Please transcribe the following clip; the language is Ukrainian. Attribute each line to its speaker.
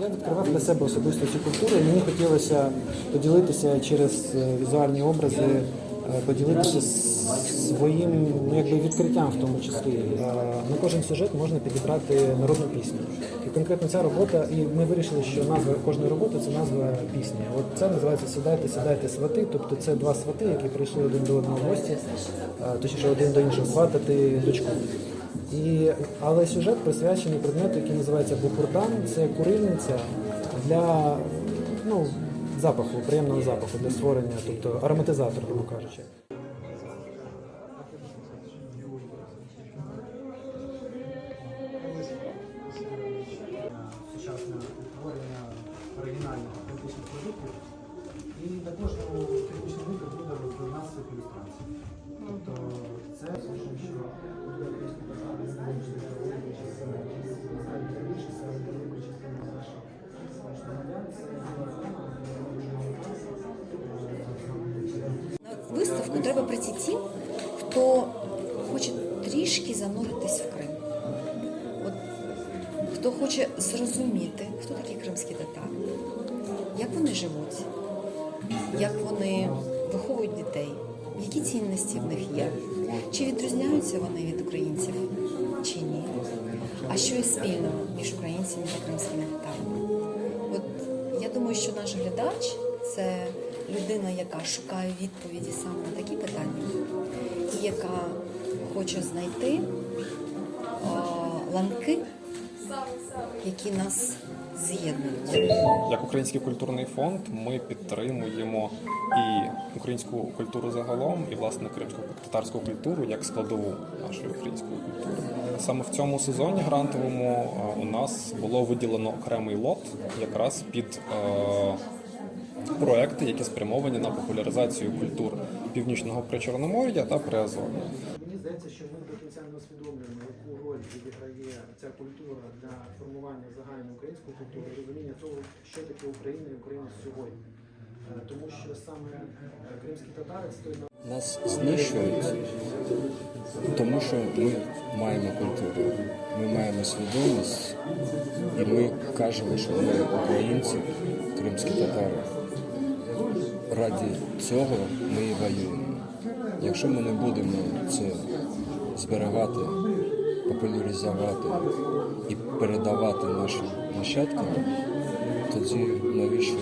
Speaker 1: Я відкривав для себе особисто цю культуру, мені хотілося поділитися через е, візуальні образи, е, поділитися своїм ну, якби відкриттям в тому числі. Е, На кожен сюжет можна підібрати народну пісню. І конкретно ця робота, і ми вирішили, що назва кожної роботи це назва пісні. От це називається Сідайте, сідайте свати. Тобто це два свати, які прийшли один до одного в гості, точніше один до іншого сватати дочку. І, але сюжет присвячений предмету, який називається букурдан. Це курильниця для ну, запаху, приємного запаху, для створення, тобто ароматизатор, грубо кажучи. Сучасне створення оригінальних автентичних продуктів. І технічного виду буде до нас ілюстрація. Тобто це що
Speaker 2: виставку треба прийти тим, хто хоче трішки зануритись в Крим. От, хто хоче зрозуміти, хто такі кримські татари, як вони живуть, як вони виховують дітей, які цінності в них є, чи відрізняються вони від українців, чи ні. А що є спільного між українцями та кримськими татарами? От я думаю, що наш глядач це людина, яка шукає відповіді саме на такі питання, і яка хоче знайти а, ланки, які нас з'єднують.
Speaker 3: Як Український культурний фонд ми підтримуємо і українську культуру загалом, і власне кримську татарську культуру як складову нашої української культури. Саме в цьому сезоні грантовому у нас було виділено окремий лот якраз під е, проекти, які спрямовані на популяризацію культур північного причорномор'я та Приазов'я.
Speaker 1: Мені здається, що ми до кінця не усвідомлюємо, яку роль відіграє ця культура для формування загальної української культури, розуміння того, що таке Україна і українець сьогодні. Е, Тому що саме е, кримські татари той народ,
Speaker 4: Нас знищують, тому що ми маємо культуру, ми маємо свідомість, і ми кажемо, що ми українці, кримські татари. Раді цього ми і воюємо. Якщо ми не будемо це зберігати, популяризувати і передавати нашим нащадкам, тоді навіщо